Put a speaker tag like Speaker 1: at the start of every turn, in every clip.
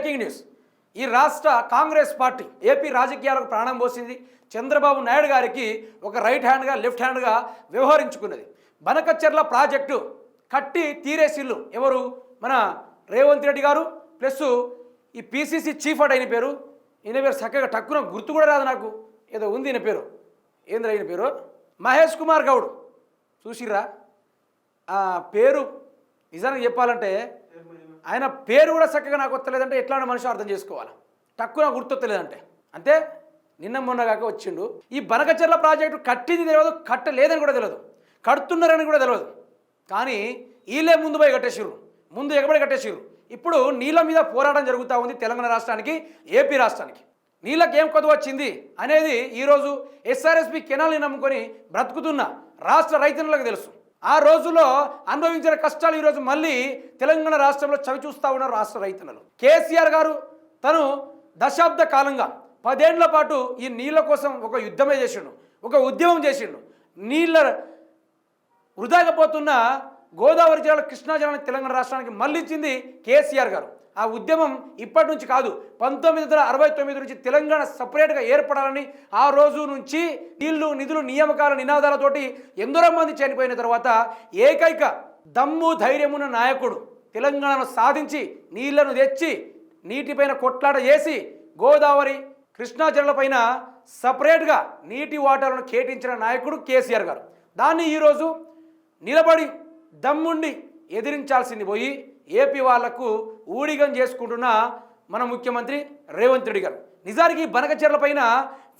Speaker 1: Breaking news. ఈ రాష్ట్ర Congress party AP రాజకీయాలకు ప్రాణం పోసింది. చంద్రబాబు నాయుడు గారికి ఒక రైట్ హ్యాండ్గా లెఫ్ట్ హ్యాండ్గా వ్యవహరించుకున్నది. బనకచ్చెర్ల ప్రాజెక్టు కట్టి తీరేసిల్లు ఎవరు? మన రేవంత్ రెడ్డి గారు ప్లస్ ఈ పీసీసీ చీఫ్ అట్ అయిన పేరు. ఈయన పేరు చక్కగా టక్కున గుర్తు కూడా రాదు నాకు. ఏదో ఉంది ఈయన పేరు. ఏంద్ర ఈయన పేరు? మహేష్ కుమార్ గౌడ్. చూసిర్రా? ఆ పేరు నిజానికి చెప్పాలంటే ఆయన పేరు కూడా చక్కగా నాకు వస్తలేదంటే ఎట్లాంటి మనిషి అర్థం చేసుకోవాలి? తక్కువ నాకు గుర్తొత్తలేదంటే అంతే? నిన్న మొన్న కాక వచ్చిండు. ఈ బనకచెర్ల ప్రాజెక్టు కట్టింది తెలియదు కట్టలేదని కూడా తెలియదు. కడుతున్నారని కూడా తెలియదు. కానీ వీళ్ళే ముందు పోయి కట్టేసిర్రు. ముందు ఎగబడి కట్టేసిర్రు. ఇప్పుడు నీళ్ళ మీద పోరాటం జరుగుతూ ఉంది తెలంగాణ రాష్ట్రానికి ఏపీ రాష్ట్రానికి. నీళ్ళకి ఏం కొద్దు వచ్చింది అనేది ఈరోజు ఎస్ఆర్ఎస్పి కెనాల్ని నమ్ముకొని బ్రతుకుతున్న రాష్ట్ర రైతన్నులకు తెలుసు. ఆ రోజుల్లో అనుభవించిన కష్టాలు ఈరోజు మళ్ళీ తెలంగాణ రాష్ట్రంలో చవి చూస్తూ ఉన్నారు రాష్ట్ర రైతన్నలు. కేసీఆర్ గారు తను దశాబ్ద కాలంగా పదేండ్ల పాటు ఈ నీళ్ళ కోసం ఒక యుద్ధమే చేసిండు ఒక ఉద్యమం చేసిండు. నీళ్ళ వృధాగా పోతున్న గోదావరి జిల్లా కృష్ణా జిల్లాని తెలంగాణ రాష్ట్రానికి మళ్ళించింది కేసీఆర్ గారు. ఆ ఉద్యమం ఇప్పటి నుంచి కాదు పంతొమ్మిది వందల అరవై తొమ్మిది నుంచి తెలంగాణ సపరేట్గా ఏర్పడాలని ఆ రోజు నుంచి నీళ్ళు నిధులు నియామకాల నినాదాలతోటి ఎందరో మంది చనిపోయిన తర్వాత ఏకైక దమ్ము ధైర్యమున్న నాయకుడు తెలంగాణను సాధించి నీళ్ళను తెచ్చి నీటిపైన కొట్లాట చేసి గోదావరి కృష్ణా జిల్లాపైన సపరేట్గా నీటి వాటాలను కేటించిన నాయకుడు కేసీఆర్ గారు. దాన్ని ఈరోజు నిలబడి దమ్ముండి ఎదిరించాల్సింది పోయి ఏపీ వాళ్ళకు ఊడిగం చేసుకుంటున్న మన ముఖ్యమంత్రి రేవంత్ రెడ్డి గారు. నిజానికి బనకచెర్ల పైన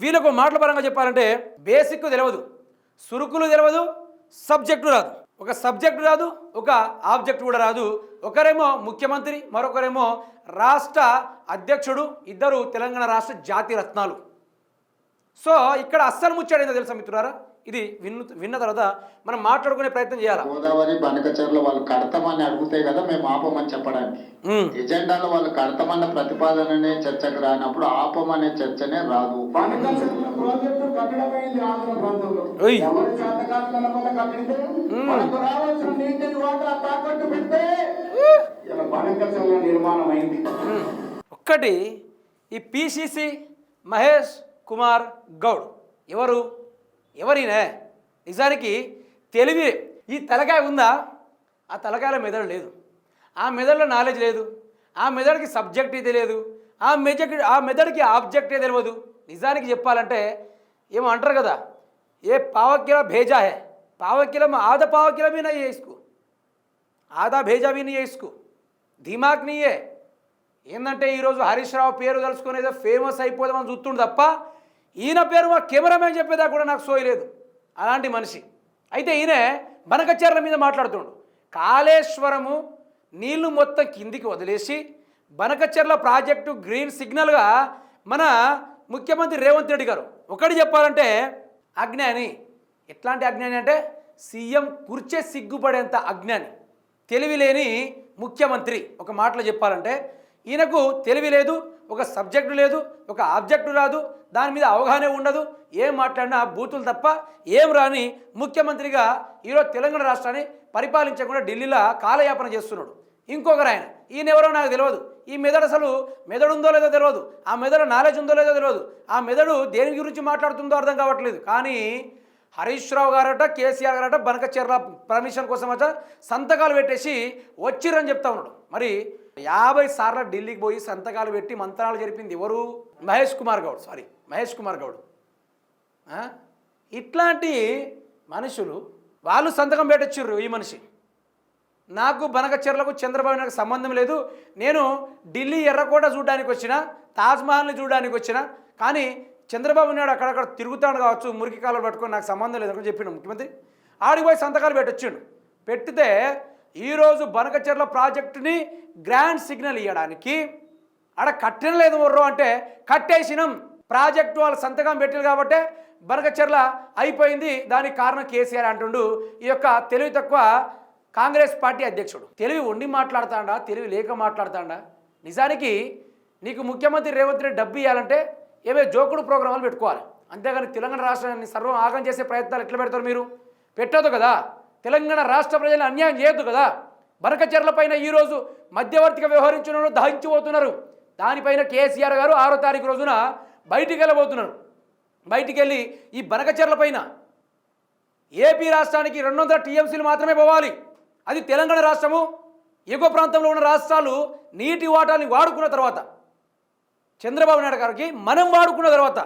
Speaker 1: వీళ్ళకు మాటల పరంగా చెప్పాలంటే బేసిక్ తెలియదు సురుకులు తెలియదు సబ్జెక్టు రాదు. ఒక సబ్జెక్టు రాదు ఒక ఆబ్జెక్ట్ కూడా రాదు. ఒకరేమో ముఖ్యమంత్రి మరొకరేమో రాష్ట్ర అధ్యక్షుడు ఇద్దరు తెలంగాణ రాష్ట్ర జాతి రత్నాలు. సో ఇక్కడ అస్సలు ముచ్చాడేందో తెలుసా మిత్రులారా? ఇది విన్న విన్న తర్వాత మనం మాట్లాడుకునే ప్రయత్నం చేయాలా?
Speaker 2: గోదావరి బనకచర్ల వాళ్ళు కడతామని అడిగితే కదా మేము ఆపమని చెప్పడానికి. ఎజెండాలో వాళ్ళు కడతామన్న ప్రతిపాదననే చర్చకు రానప్పుడు ఆపమనే చర్చనే రాదు.
Speaker 1: ఒక్కటి ఈ పిసిసి మహేష్ కుమార్ గౌడ్. ఎవరు? ఎవరినే? నిజానికి తెలివి ఈ తలకాయ ఉందా? ఆ తలకాయల మెదడు లేదు. ఆ మెదడులో నాలెడ్జ్ లేదు. ఆ మెదడుకి సబ్జెక్ట్ తెలియదు ఆ మెజక్ ఆ మెదడుకి ఆబ్జెక్టే తెలియదు నిజానికి చెప్పాలంటే ఏమో అంటారు కదా ఏ పావకిల భేజా హే. పావకిలం ఆధ పావకిల మీద వేసుకో ఆదా భేజా మీ వేసుకో ధీమాక్ నీయే. ఏంటంటే ఈరోజు హరీష్ రావు పేరు తలుచుకుని ఫేమస్ అయిపోదామని చూస్తుండే తప్ప ఈయన పేరు మా కెమెరామెన్ చెప్పేదా కూడా నాకు సోయలేదు అలాంటి మనిషి. అయితే ఈయన బనకచర్ల మీద మాట్లాడుతుండు. కాళేశ్వరము నీళ్ళు మొత్తం కిందికి వదిలేసి బనకచర్ల ప్రాజెక్టు గ్రీన్ సిగ్నల్గా మన ముఖ్యమంత్రి రేవంత్ రెడ్డి గారు ఒకటి చెప్పాలంటే అజ్ఞాని. ఎట్లాంటి అజ్ఞాని అంటే సీఎం కుర్చే సిగ్గుపడేంత అజ్ఞాని. తెలివి లేని ముఖ్యమంత్రి. ఒక మాటలో చెప్పాలంటే ఈయనకు తెలివి లేదు ఒక సబ్జెక్టు లేదు ఒక ఆబ్జెక్టు రాదు దాని మీద అవగాహన ఉండదు. ఏం మాట్లాడినా బూతులు తప్ప ఏం రాని ముఖ్యమంత్రిగా ఈరోజు తెలంగాణ రాష్ట్రాన్ని పరిపాలించకుండా ఢిల్లీలో కాలయాపన చేస్తున్నాడు. ఇంకొకరు ఆయన ఈయన ఎవరో నాకు తెలియదు. ఈ మెదడు అసలు మెదడు ఉందో లేదో తెలియదు. ఆ మెదడు నాలెడ్జ్ ఉందో లేదో తెలియదు. ఆ మెదడు దేని గురించి మాట్లాడుతుందో అర్థం కావట్లేదు. కానీ హరీష్ రావు గారట కేసీఆర్ గారట బనకచెర్ల పర్మిషన్ కోసం అట సంతకాలు పెట్టేసి వచ్చిర్రని చెప్తా ఉన్నాడు. మరి యాభై సార్లు ఢిల్లీకి పోయి సంతకాలు పెట్టి మంత్రాలు జరిపింది ఎవరు? మహేష్ కుమార్ గౌడ్ సారీ మహేష్ కుమార్ గౌడ్. ఇట్లాంటి మనుషులు వాళ్ళు సంతకం పెట్టొచ్చిర్రు ఈ మనిషి. నాకు బనకచెర్లకు చంద్రబాబు నాకు సంబంధం లేదు. నేను ఢిల్లీ ఎర్రకోట చూడడానికి వచ్చిన తాజ్మహల్ని చూడడానికి వచ్చిన కానీ చంద్రబాబు నాయుడు అక్కడక్కడ తిరుగుతాడు కావచ్చు మురికి కాలు పట్టుకొని నాకు సంబంధం లేదు అని చెప్పిండు ముఖ్యమంత్రి. ఆడికి పోయి సంతకాలు పెట్టొచ్చిండు. పెట్టితే ఈరోజు బనకచెర్ల ప్రాజెక్టుని గ్రాండ్ సిగ్నల్ ఇవ్వడానికి ఆడ కట్టిన లేదు మొర్రో అంటే కట్టేసినాం. ప్రాజెక్టు వాళ్ళు సంతకం పెట్టారు కాబట్టి బనకచెర్ల అయిపోయింది. దానికి కారణం కేసీఆర్ అంటుండు. ఈ యొక్క తెలివి తక్కువ కాంగ్రెస్ పార్టీ అధ్యక్షుడు. తెలివి ఉండి మాట్లాడతాడా తెలివి లేక మాట్లాడతాడా. నిజానికి నీకు ముఖ్యమంత్రి రేవంత్ రెడ్డి డబ్బు ఇవ్వాలంటే ఏవే జోకుడు ప్రోగ్రామాలు పెట్టుకోవాలి. అంతేగాని తెలంగాణ రాష్ట్రాన్ని సర్వం ఆగం చేసే ప్రయత్నాలు ఎట్లా పెడతారు మీరు? పెట్టదు కదా? తెలంగాణ రాష్ట్ర ప్రజలను అన్యాయం చేయొద్దు కదా. బనకచెర్ల పైన ఈరోజు మధ్యవర్తిగా వ్యవహరించిన దహించిపోతున్నారు. దానిపైన కేసీఆర్ గారు ఆరో తారీఖు రోజున బయటికి వెళ్ళబోతున్నారు. బయటికి వెళ్ళి ఈ బనకచెర్లపైన ఏపీ రాష్ట్రానికి రెండు వందల టీఎంసీలు మాత్రమే పోవాలి. అది తెలంగాణ రాష్ట్రము ఎగువ ప్రాంతంలో ఉన్న రాష్ట్రాలు నీటి వాటాన్ని వాడుకున్న తర్వాత చంద్రబాబు నాయుడు గారికి మనం వాడుకున్న తర్వాత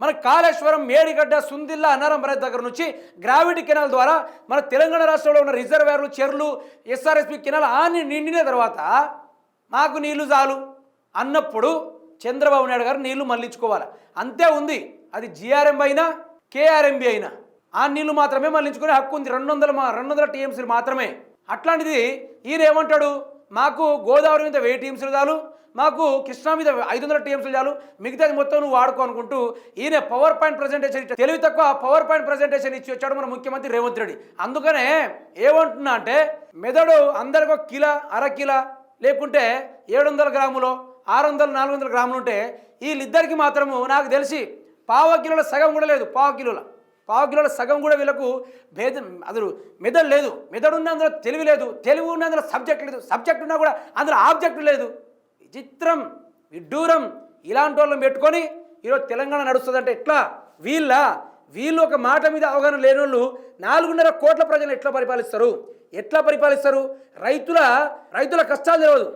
Speaker 1: మన కాళేశ్వరం మేడిగడ్డ సుందిల్లా అన్నారం బ్రాంచ్ దగ్గర నుంచి గ్రావిటీ కెనాల్ ద్వారా మన తెలంగాణ రాష్ట్రంలో ఉన్న రిజర్వేర్లు చెర్లు ఎస్ఆర్ఎస్పి కెనాల్ ఆని నిండిన తర్వాత మాకు నీళ్ళు చాలు. అన్నప్పుడు చంద్రబాబు నాయుడు గారు నీళ్ళు మళ్ళించుకోవాలి అంతే ఉంది. అది జిఆర్ఎం అయినా కేఆర్ఎంబి అయినా ఆ నీళ్ళు మాత్రమే మళ్ళించుకునే హక్కు ఉంది. రెండు వందల రెండు వందల టీఎంసీలు మాత్రమే. అట్లాంటిది ఈయన ఏమంటాడు మాకు గోదావరి మీద వెయ్యి టీఎంసీలు చాలు. మాకు కృష్ణా మీద ఐదు వందల టీఎంసీలు చాలు. మిగతాది మొత్తం నువ్వు వాడుకో అనుకుంటూ ఈయన పవర్ పాయింట్ ప్రజెంటేషన్ ఇచ్చాడు. తెలివి తక్కువ పవర్ పాయింట్ ప్రజెంటేషన్ ఇచ్చి వచ్చాడు మన ముఖ్యమంత్రి రేవంత్ రెడ్డి. అందుకనే ఏమంటున్నా అంటే మెదడు అందరికి ఒక కిలో అర కిలో లేకుంటే ఏడు వందల గ్రాములో ఆరు వందలు నాలుగు వందల గ్రాములు ఉంటే వీళ్ళిద్దరికి మాత్రము నాకు తెలిసి పావ కిలోల సగం కూడా లేదు పావు కిలోల. పావు కిలోల సగం కూడా వీళ్ళకు భేదం అసలు మెదడు లేదు. మెదడు ఉన్న అందులో తెలివి లేదు. తెలివి ఉన్న అందులో సబ్జెక్ట్ లేదు. సబ్జెక్ట్ ఉన్నా కూడా అందులో ఆబ్జెక్ట్ లేదు. విచిత్రం విడ్డూరం ఇలాంటి వాళ్ళని పెట్టుకొని ఈరోజు తెలంగాణ నడుస్తుందంటే ఎట్లా? వీళ్ళ వీళ్ళు ఒక మాట మీద అవగాహన లేని వాళ్ళు నాలుగున్నర కోట్ల ప్రజలు ఎట్లా పరిపాలిస్తారు? ఎట్లా పరిపాలిస్తారు? రైతుల రైతుల కష్టాలు తెలియదు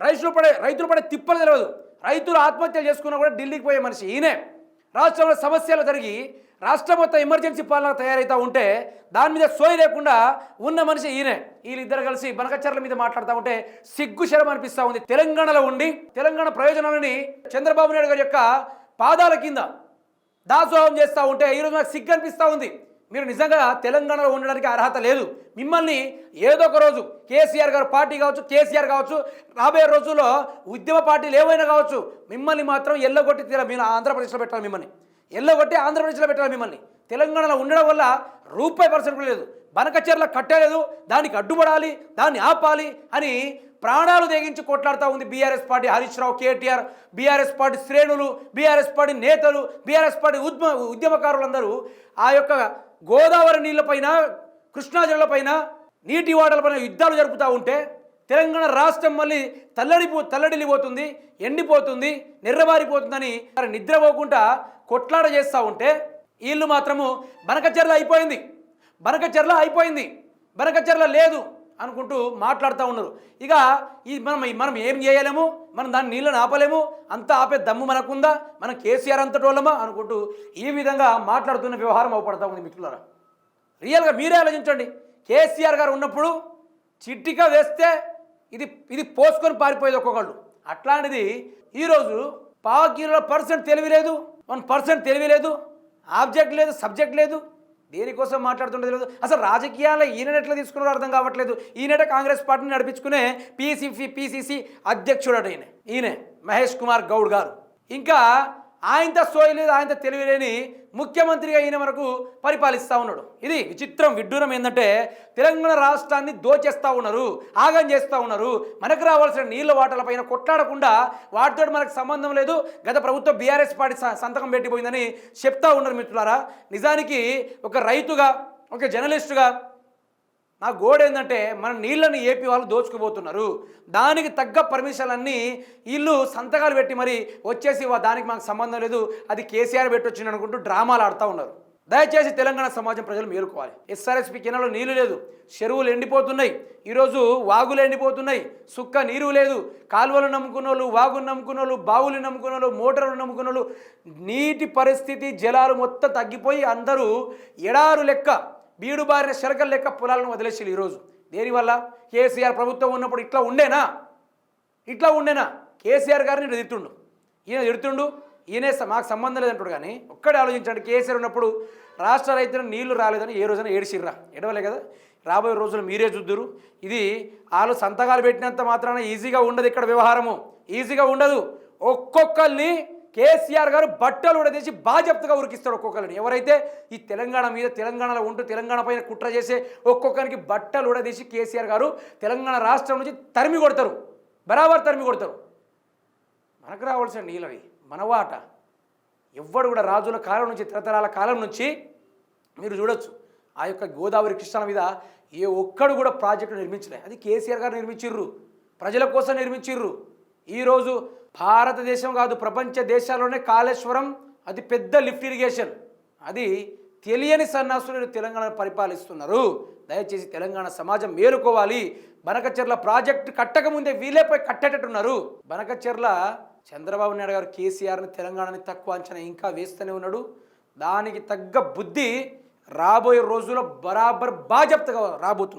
Speaker 1: రైతులు పడే రైతులు పడే తిప్పలు తెలియదు రైతులు ఆత్మహత్యలు చేసుకున్నా కూడా ఢిల్లీకి పోయే మనిషి ఈయనే. రాష్ట్రంలో సమస్యలు జరిగి రాష్ట్రం మొత్తం ఎమర్జెన్సీ పాలన తయారైతా ఉంటే దాని మీద సోయి లేకుండా ఉన్న మనిషి ఈయనే. వీళ్ళిద్దరు కలిసి బనకచర్ల మీద మాట్లాడుతూ ఉంటే సిగ్గు శరం అనిపిస్తూ ఉంది. తెలంగాణలో ఉండి తెలంగాణ ప్రయోజనాలని చంద్రబాబు నాయుడు గారి యొక్క పాదాల కింద దాసోహం చేస్తూ ఉంటే ఈరోజు నాకు సిగ్గు అనిపిస్తూ ఉంది. మీరు నిజంగా తెలంగాణలో ఉండడానికి అర్హత లేదు. మిమ్మల్ని ఏదో ఒక రోజు కేసీఆర్ గారు పార్టీ కావచ్చు కేసీఆర్ కావచ్చు రాబోయే రోజుల్లో ఉద్యమ పార్టీలు ఏవైనా కావచ్చు మిమ్మల్ని మాత్రం ఎల్లగొట్టి తీరా మీరు ఆంధ్రప్రదేశ్లో పెట్టాలి మిమ్మల్ని. ఎల్లగొట్టి ఆంధ్రప్రదేశ్లో పెట్టాలి మిమ్మల్ని. తెలంగాణలో ఉండడం వల్ల రూపాయి పర్సెంట్ కూడా లేదు. బనకచర్ల కట్టలేదు దానికి అడ్డుపడాలి. దాన్ని ఆపాలి అని ప్రాణాలు తెగించి కొట్లాడుతూ ఉంది BRS party Harish Rao KTR BRS party శ్రేణులు బీఆర్ఎస్ పార్టీ నేతలు బీఆర్ఎస్ పార్టీ ఉద్యమ ఉద్యమకారులందరూ ఆ యొక్క గోదావరి నీళ్ళపైన కృష్ణా జలాలపైన నీటి వాటలపైన యుద్ధాలు జరుపుతూ ఉంటే తెలంగాణ రాష్ట్రం మళ్ళీ తల్లడిపో తల్లడిల్లిపోతుంది ఎండిపోతుంది నిర్రబారిపోతుందని మరి నిద్రపోకుండా కొట్లాడ చేస్తూ ఉంటే వీళ్ళు మాత్రము బనకచెర్ల అయిపోయింది. బనకచెర్ల అయిపోయింది. బనకచెర్ల లేదు అనుకుంటూ మాట్లాడుతూ ఉన్నారు. ఇక ఈ మనం మనం ఏం చేయలేము? మనం దాన్ని నీళ్ళని ఆపలేము? అంతా ఆపే దమ్ము మనకుందా? మనం కేసీఆర్ అంతటోళ్ళమా అనుకుంటూ ఈ విధంగా మాట్లాడుతున్న వ్యవహారం అవపడతా ఉంది మిత్రులారా. రియల్గా మీరే ఆలోచించండి. కేసీఆర్ గారు ఉన్నప్పుడు చిట్టిగా వేస్తే ఇది ఇది పోసుకొని పారిపోయేది ఒక్కొక్కళ్ళు. అట్లాంటిది ఈరోజు పావకీలో పర్సెంట్ తెలివి లేదు వన్ పర్సెంట్ తెలివి లేదు ఆబ్జెక్ట్ లేదు సబ్జెక్ట్ లేదు దేనికోసం మాట్లాడుతుంటే తెలియదు అసలు రాజకీయాల్లో ఈయన ఎట్లా తీసుకున్నారో అర్థం కావట్లేదు. ఈయనట కాంగ్రెస్ పార్టీని నడిపించుకునే పీసీసీ పీసీసీ అధ్యక్షుడట ఈయన ఈయనే మహేష్ కుమార్ గౌడ్ గారు. ఇంకా ఆయనతో సోయి లేదు ఆయనతో తెలివి లేని ముఖ్యమంత్రిగా ఈయన మనకు పరిపాలిస్తూ ఉన్నాడు. ఇది విచిత్రం విడ్డూరం ఏంటంటే తెలంగాణ రాష్ట్రాన్ని దోచేస్తూ ఉన్నారు ఆగం చేస్తూ ఉన్నారు. మనకు రావాల్సిన నీళ్ళ వాటల పైన కొట్లాడకుండా వాటితో మనకు సంబంధం లేదు. గత ప్రభుత్వం బీఆర్ఎస్ పార్టీ స- సంతకం పెట్టిపోయిందని చెప్తా ఉన్నారు మిత్రులారా. నిజానికి ఒక రైతుగా ఒక జర్నలిస్టుగా నా గోడ ఏంటంటే మన నీళ్ళని ఏపీ వాళ్ళు దోచుకుపోతున్నారు. దానికి తగ్గ పర్మిషన్లన్నీ ఇల్లు వీళ్ళు సంతకాలు పెట్టి మరి వచ్చేసి వా- దానికి మాకు సంబంధం లేదు. అది కేసీఆర్ పెట్టొచ్చింది అనుకుంటూ డ్రామాలు ఆడుతూ ఉన్నారు. దయచేసి తెలంగాణ సమాజం ప్రజలు మేలుకోవాలి. ఎస్ఆర్ఎస్పి కెనాల్లో నీళ్ళు లేదు. చెరువులు ఎండిపోతున్నాయి. ఈరోజు వాగులు ఎండిపోతున్నాయి. సుక్క నీరు లేదు. కాలువలు నమ్ముకున్న వాళ్ళు వాగులు నమ్ముకున్న వాళ్ళు బావులు నమ్ముకున్న వాళ్ళు మోటార్లు నమ్ముకున్న వాళ్ళు నీటి పరిస్థితి జలాలు మొత్తం తగ్గిపోయి అందరూ ఎడారు లెక్క బీడు బారిన శరకల లెక్క పొలాలను వదిలేసారు ఈరోజు. దేనివల్ల కేసీఆర్ ప్రభుత్వం ఉన్నప్పుడు ఇట్లా ఉండేనా? ఇట్లా ఉండేనా? కేసీఆర్ గారిని ఇట్లా తిడుతుండు. ఈయన తిడుతుండు ఈయనే మాకు సంబంధం లేదంటాడు కానీ ఒక్కడే ఆలోచించండి. కేసీఆర్ ఉన్నప్పుడు రాష్ట్ర రైతులకు నీళ్ళు రాలేదని ఏ రోజున ఏడిసిర్రా ఎడవలే కదా? రాబోయే రోజులు మీరే చూద్దురు. ఇది వాళ్ళు సంతకాలు పెట్టినంత మాత్రాన ఈజీగా ఉండదు ఇక్కడ వ్యవహారము. ఈజీగా ఉండదు. ఒక్కొక్కరిని కేసీఆర్ గారు బట్టలు ఉడదీసి బాధ్యతగా ఉరికిస్తాడు ఒక్కొక్కరిని. ఎవరైతే ఈ తెలంగాణ మీద తెలంగాణలో ఉంటూ తెలంగాణ పైన కుట్ర చేసే ఒక్కొక్కరికి బట్టలు ఉడదీసి కేసీఆర్ గారు తెలంగాణ రాష్ట్రం నుంచి తరిమి కొడతారు. బరాబర్ తరిమి కొడతారు. మనకు రావాల్సిన నీళ్ళవి మనవాట ఎవ్వడు కూడా రాజుల కాలం నుంచి తరతరాల కాలం నుంచి మీరు చూడొచ్చు. ఆ యొక్క గోదావరి కృష్ణ మీద ఏ ఒక్కడు కూడా ప్రాజెక్టు నిర్మించలే. అది కేసీఆర్ గారు నిర్మించిర్రు. ప్రజల కోసం నిర్మించిర్రు. ఈరోజు భారతదేశం కాదు ప్రపంచ దేశాల్లోనే కాళేశ్వరం అది పెద్ద లిఫ్ట్ ఇరిగేషన్. అది తెలియని సన్నాసులు తెలంగాణను పరిపాలిస్తున్నారు. దయచేసి తెలంగాణ సమాజం మేలుకోవాలి. బనకచెర్ల ప్రాజెక్టు కట్టకముందే వీలేపై కట్టేటట్టున్నారు. బనకచెర్ల చంద్రబాబు నాయుడు గారు కేసీఆర్ని తెలంగాణని తక్కువ అంచనా ఇంకా వేస్తూనే ఉన్నాడు. దానికి తగ్గ బుద్ధి రాబోయే రోజుల్లో బరాబర్ బాజప్తగా రాబోతుంది.